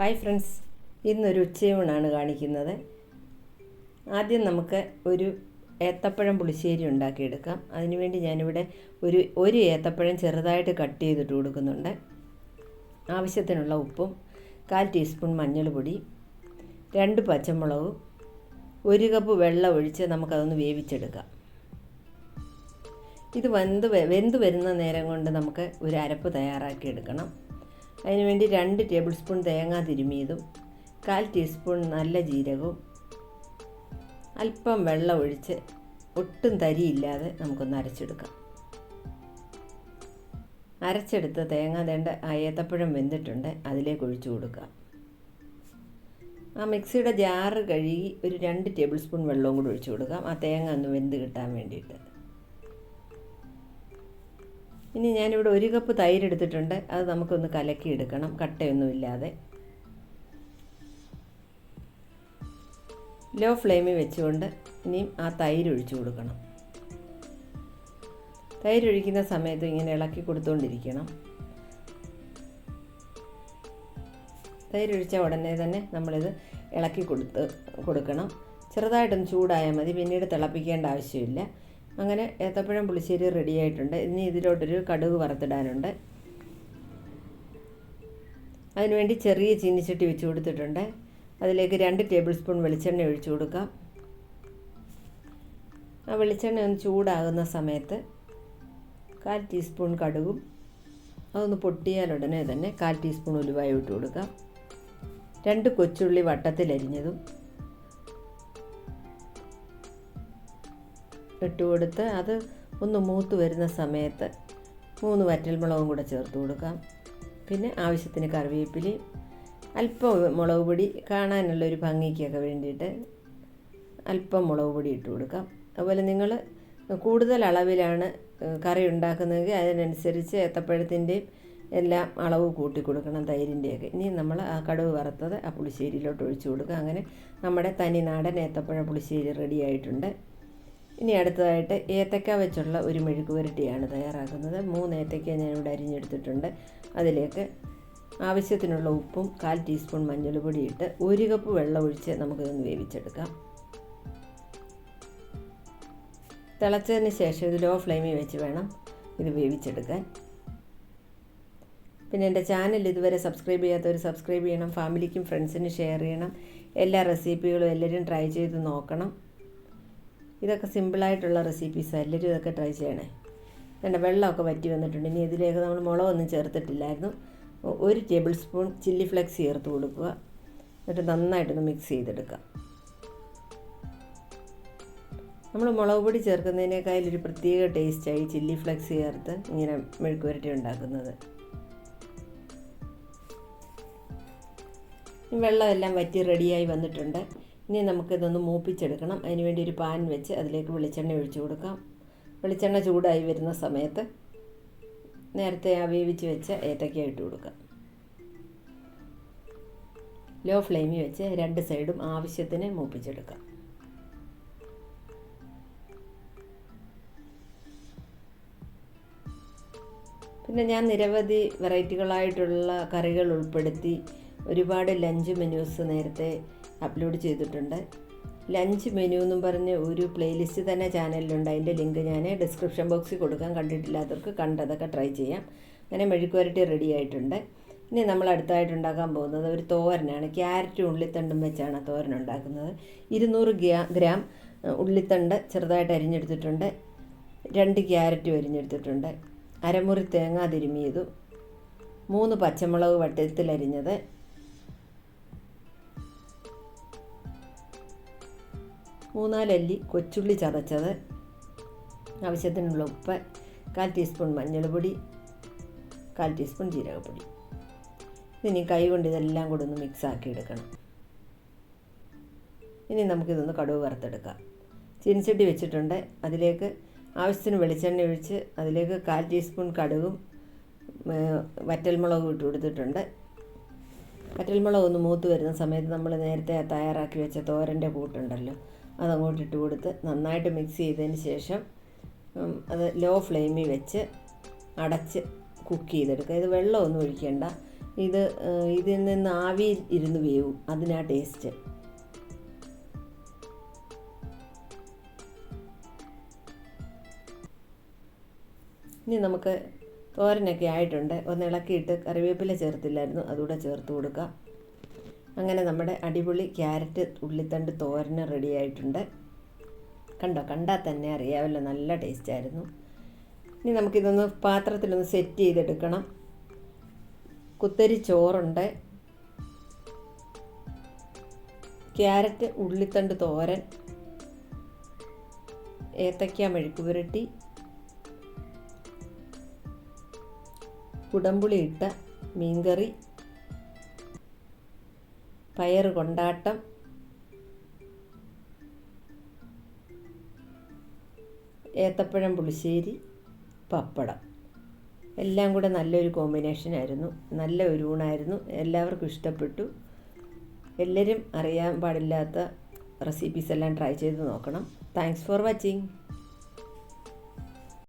Hi friends ഇന്നൊരു ഉച്ചയൂണാണ് കാണിക്കുന്നത്. ആദ്യം നമുക്ക് ഒരു ഏത്തപ്പഴം പുളിശ്ശേരി ഉണ്ടാക്കിയെടുക്കാം. അതിനുവേണ്ടി ഞാനിവിടെ ഒരു ഒരു ഏത്തപ്പഴം ചെറുതായിട്ട് കട്ട് ചെയ്തിട്ട് കൊടുക്കുന്നുണ്ട്. ആവശ്യത്തിനുള്ള ഉപ്പും കാൽ ടീസ്പൂൺ മഞ്ഞൾപ്പൊടി രണ്ട് പച്ചമുളകും ഒരു കപ്പ് വെള്ളം ഒഴിച്ച് നമുക്കതൊന്ന് വേവിച്ചെടുക്കാം. ഇത് വെന്ത് വെന്ത് വരുന്ന നേരം കൊണ്ട് നമുക്ക് ഒരു അരപ്പ് തയ്യാറാക്കി എടുക്കണം അതിനുവേണ്ടി രണ്ട് ടേബിൾ സ്പൂൺ തേങ്ങ തിരുമിയതും കാൽ ടീസ്പൂൺ നല്ല ജീരകവും അല്പം വെള്ളം ഒഴിച്ച് ഒട്ടും തരിയില്ലാതെ നമുക്കൊന്ന് അരച്ചെടുക്കാം. അരച്ചെടുത്ത തേങ്ങ തേണ്ട ഏത്തപ്പഴം വെന്തിട്ടുണ്ട് അതിലേക്ക് ഒഴിച്ചു കൊടുക്കാം. ആ മിക്സിയുടെ ജാറ് കഴുകി ഒരു രണ്ട് ടേബിൾ സ്പൂൺ വെള്ളവും കൂടി ഒഴിച്ചു കൊടുക്കാം. ആ തേങ്ങ ഒന്ന് വെന്ത് കിട്ടാൻ വേണ്ടിയിട്ട്. ഇനി ഞാനിവിടെ ഒരു കപ്പ് തൈര് എടുത്തിട്ടുണ്ട്. അത് നമുക്കൊന്ന് കലക്കി എടുക്കണം കട്ടയൊന്നുമില്ലാതെ. ലോ ഫ്ലെയിമിൽ വെച്ചുകൊണ്ട് ഇനിയും ആ തൈര് ഒഴിച്ചു കൊടുക്കണം. തൈര് ഒഴിക്കുന്ന സമയത്ത് ഇങ്ങനെ ഇളക്കി കൊടുത്തുകൊണ്ടിരിക്കണം തൈര് ഒഴിച്ച ഉടനെ തന്നെ നമ്മളിത് ഇളക്കി കൊടുത്ത് കൊടുക്കണം. ചെറുതായിട്ടൊന്ന് ചൂടായാൽ മതി. പിന്നീട് തിളപ്പിക്കേണ്ട ആവശ്യമില്ല. അങ്ങനെ ഏത്തപ്പഴം പുളിശ്ശേരി റെഡി ആയിട്ടുണ്ട്. ഇനി ഇതിലോട്ടൊരു കടുക് വറുത്തിടാനുണ്ട്. അതിനുവേണ്ടി ചെറിയ ചീനിച്ചട്ടി വെച്ച് കൊടുത്തിട്ടുണ്ട്. അതിലേക്ക് രണ്ട് ടേബിൾ സ്പൂൺ വെളിച്ചെണ്ണ ഒഴിച്ചു കൊടുക്കാം. ആ വെളിച്ചെണ്ണ ഒന്ന് ചൂടാകുന്ന സമയത്ത് കാൽ ടീസ്പൂൺ കടുകും അതൊന്ന് പൊട്ടിയാൽ ഉടനെ തന്നെ കാൽ ടീസ്പൂൺ ഉലുവായി ഇട്ട് കൊടുക്കാം. രണ്ട് കൊച്ചുള്ളി വട്ടത്തിലരിഞ്ഞതും ഇട്ട് കൊടുത്ത് അത് ഒന്ന് മൂത്ത് വരുന്ന സമയത്ത് മൂന്ന് വറ്റൽമുളകും കൂടെ ചേർത്ത് കൊടുക്കാം. പിന്നെ ആവശ്യത്തിന് കറിവേപ്പിലി അല്പം മുളക് പൊടി കാണാനുള്ളൊരു ഭംഗിക്കൊക്കെ വേണ്ടിയിട്ട് അല്പം മുളക് പൊടി ഇട്ട് കൊടുക്കാം. അതുപോലെ നിങ്ങൾ കൂടുതൽ അളവിലാണ് കറി ഉണ്ടാക്കുന്നതെങ്കിൽ അതിനനുസരിച്ച് ഏത്തപ്പഴത്തിന്റെയും എല്ലാം അളവ് കൂട്ടി കൊടുക്കണം തൈരിന്റെയൊക്കെ. ഇനി നമ്മൾ ആ കടുവ് വറുത്തത് ആ പുളിശ്ശേരിയിലോട്ട് ഒഴിച്ചു കൊടുക്കുക. അങ്ങനെ നമ്മുടെ തനി നാടൻ ഏത്തപ്പഴ പുളിശ്ശേരി റെഡി ആയിട്ടുണ്ട്. ഇനി അടുത്തതായിട്ട് ഏത്തക്ക വെച്ചുള്ള ഒരു മെഴുക്ക് പുരട്ടിയാണ് തയ്യാറാക്കുന്നത്. മൂന്ന് ഏത്തക്ക ഞാനിവിടെ അരിഞ്ഞെടുത്തിട്ടുണ്ട്. അതിലേക്ക് ആവശ്യത്തിനുള്ള ഉപ്പും കാൽ ടീസ്പൂൺ മഞ്ഞൾപ്പൊടി ഇട്ട് ഒരു കപ്പ് വെള്ളം ഒഴിച്ച് നമുക്കിതൊന്ന് വേവിച്ചെടുക്കാം. തിളച്ചതിന് ശേഷം ഇത് ലോ ഫ്ലെയിമിൽ വെച്ച് വേണം ഇത് വേവിച്ചെടുക്കാൻ. പിന്നെ എന്റെ ചാനൽ ഇതുവരെ സബ്സ്ക്രൈബ് ചെയ്യാത്തവർ സബ്സ്ക്രൈബ് ചെയ്യണം. ഫാമിലിക്കും ഫ്രണ്ട്സിനും ഷെയർ ചെയ്യണം. എല്ലാ റെസിപ്പികളും എല്ലാവരും ട്രൈ ചെയ്ത് നോക്കണം. ഇതൊക്കെ സിമ്പിളായിട്ടുള്ള റെസിപ്പീസ് എല്ലാവരും ഇതൊക്കെ ട്രൈ ചെയ്യണേ. വേണ്ട വെള്ളമൊക്കെ വറ്റി വന്നിട്ടുണ്ട്. ഇനി ഇതിലേക്ക് നമ്മൾ മുളകൊന്നും ചേർത്തിട്ടില്ലായിരുന്നു. ഒരു ടേബിൾ സ്പൂൺ ചില്ലി ഫ്ലെക്സ് ചേർത്ത് കൊടുക്കുക. എന്നിട്ട് നന്നായിട്ടൊന്ന് മിക്സ് ചെയ്തെടുക്കുക. നമ്മൾ മുളക് പൊടി ചേർക്കുന്നതിനേക്കാൾ ഒരു പ്രത്യേക ടേസ്റ്റായി ചില്ലി ഫ്ലെക്സ് ചേർത്ത് ഇങ്ങനെ മെഴുക്ക് പുരട്ടി ഉണ്ടാക്കുന്നത് വെള്ളമെല്ലാം വറ്റി റെഡിയായി വന്നിട്ടുണ്ട്. ഇനി നമുക്കിതൊന്ന് മൂപ്പിച്ചെടുക്കണം. അതിനുവേണ്ടി ഒരു പാൻ വെച്ച് അതിലേക്ക് വെളിച്ചെണ്ണ ഒഴിച്ചു കൊടുക്കാം. വെളിച്ചെണ്ണ ചൂടായി വരുന്ന സമയത്ത് നേരത്തെ ആ വേവിച്ച് വെച്ച ഏത്തക്ക ഇട്ട് കൊടുക്കാം. ലോ ഫ്ലെയിമിൽ വെച്ച് രണ്ട് സൈഡും ആവശ്യത്തിന് മൂപ്പിച്ചെടുക്കാം. പിന്നെ ഞാൻ നിരവധി വെറൈറ്റികളായിട്ടുള്ള കറികൾ ഉൾപ്പെടുത്തി ഒരുപാട് ലഞ്ച് മെനുസ് നേരത്തെ അപ്ലോഡ് ചെയ്തിട്ടുണ്ട്. ലഞ്ച് മെനു എന്നും പറഞ്ഞ് ഒരു പ്ലേലിസ്റ്റ് തന്നെ ചാനലിലുണ്ട്. അതിന്റെ ലിങ്ക് ഞാൻ ഡിസ്ക്രിപ്ഷൻ ബോക്സിൽ കൊടുക്കാൻ കണ്ടിട്ടില്ലാത്തവർക്ക് കണ്ടതൊക്കെ ട്രൈ ചെയ്യാം. അങ്ങനെ മെഴുക്കുവരട്ടി റെഡി ആയിട്ടുണ്ട്. ഇനി നമ്മൾ അടുത്തായിട്ട് ഉണ്ടാക്കാൻ പോകുന്നത് ഒരു തോരനാണ്. ക്യാരറ്റ് ഉള്ളിത്തണ്ടും വെച്ചാണ് തോരൻ ഉണ്ടാക്കുന്നത്. ഇരുന്നൂറ് ഗ്രാ ഉള്ളിത്തണ്ട് ചെറുതായിട്ട് അരിഞ്ഞെടുത്തിട്ടുണ്ട്. രണ്ട് ക്യാരറ്റും അരിഞ്ഞെടുത്തിട്ടുണ്ട് അരമുറി തേങ്ങ തിരുമിയതും. മൂന്ന് പച്ചമുളക് വട്ടത്തിൽ വട്ടത്തിലരിഞ്ഞത് മൂന്നാലല്ലി കൊച്ചുള്ളി ചതച്ചത്. ആവശ്യത്തിനുള്ള ഉപ്പ് കാൽ ടീസ്പൂൺ മഞ്ഞൾപ്പൊടി കാൽ ടീസ്പൂൺ ജീരകപ്പൊടി. ഇനി കൈ കൊണ്ട് ഇതെല്ലാം കൂടെ ഒന്ന് മിക്സാക്കി എടുക്കണം. ഇനി നമുക്കിതൊന്ന് കടുവ് വറുത്തെടുക്കാം. ചീനിച്ചട്ടി വെച്ചിട്ടുണ്ട്. അതിലേക്ക് ആവശ്യത്തിന് വെളിച്ചെണ്ണ ഒഴിച്ച് അതിലേക്ക് കാൽ ടീസ്പൂൺ കടുകും വറ്റൽമുളകും ഇട്ട് കൊടുത്തിട്ടുണ്ട്. വറ്റൽമുളക് ഒന്ന് മൂത്ത് വരുന്ന സമയത്ത് നമ്മൾ നേരത്തെ തയ്യാറാക്കി വെച്ച തോരന്റെ കൂട്ടുണ്ടല്ലോ അതങ്ങോട്ട് ഇട്ട് കൊടുത്ത് നന്നായിട്ട് മിക്സ് ചെയ്തതിന് ശേഷം അത് ലോ ഫ്ലെയിമിൽ വെച്ച് അടച്ച് കുക്ക് ചെയ്തെടുക്കുക. ഇത് വെള്ളമൊന്നും ഒഴിക്കേണ്ട. ഇത് ഇതിൽ നിന്ന് ആവിയിൽ ഇരുന്ന് വേവും. അതിനാ ടേസ്റ്റ് ഇനി നമുക്ക് തോരനൊക്കെ ആയിട്ടുണ്ട്. ഒന്ന് ഇളക്കിയിട്ട് കറിവേപ്പില ചേർത്തില്ലായിരുന്നു. അതുകൂടെ ചേർത്ത് കൊടുക്കാം. അങ്ങനെ നമ്മുടെ അടിപൊളി ക്യാരറ്റ് ഉള്ളിത്തണ്ട് തോരന് റെഡിയായിട്ടുണ്ട് കണ്ടോ? കണ്ടാൽ തന്നെ അറിയാമല്ലോ നല്ല ടേസ്റ്റ് ആയിരുന്നു. ഇനി നമുക്കിതൊന്ന് പാത്രത്തിലൊന്ന് സെറ്റ് ചെയ്തെടുക്കണം. കുത്തരി ചോറുണ്ട്. ക്യാരറ്റ് ഉള്ളിത്തണ്ട് തോരൻ ഏത്തക്ക മെഴുക്ക് പുരട്ടി കുടംപുളി ഇട്ട മീൻകറി പയർ കൊണ്ടാട്ടം. ഏത്തപ്പഴം പുളിശ്ശേരി പപ്പടം. എല്ലാം കൂടെ നല്ലൊരു കോമ്പിനേഷൻ ആയിരുന്നു. നല്ല ഒരു ഊണായിരുന്നു. എല്ലാവർക്കും ഇഷ്ടപ്പെട്ടു. എല്ലാവരും അറിയാൻ പാടില്ലാത്ത റെസിപ്പീസ് എല്ലാം ട്രൈ ചെയ്ത് നോക്കണം. Thanks for watching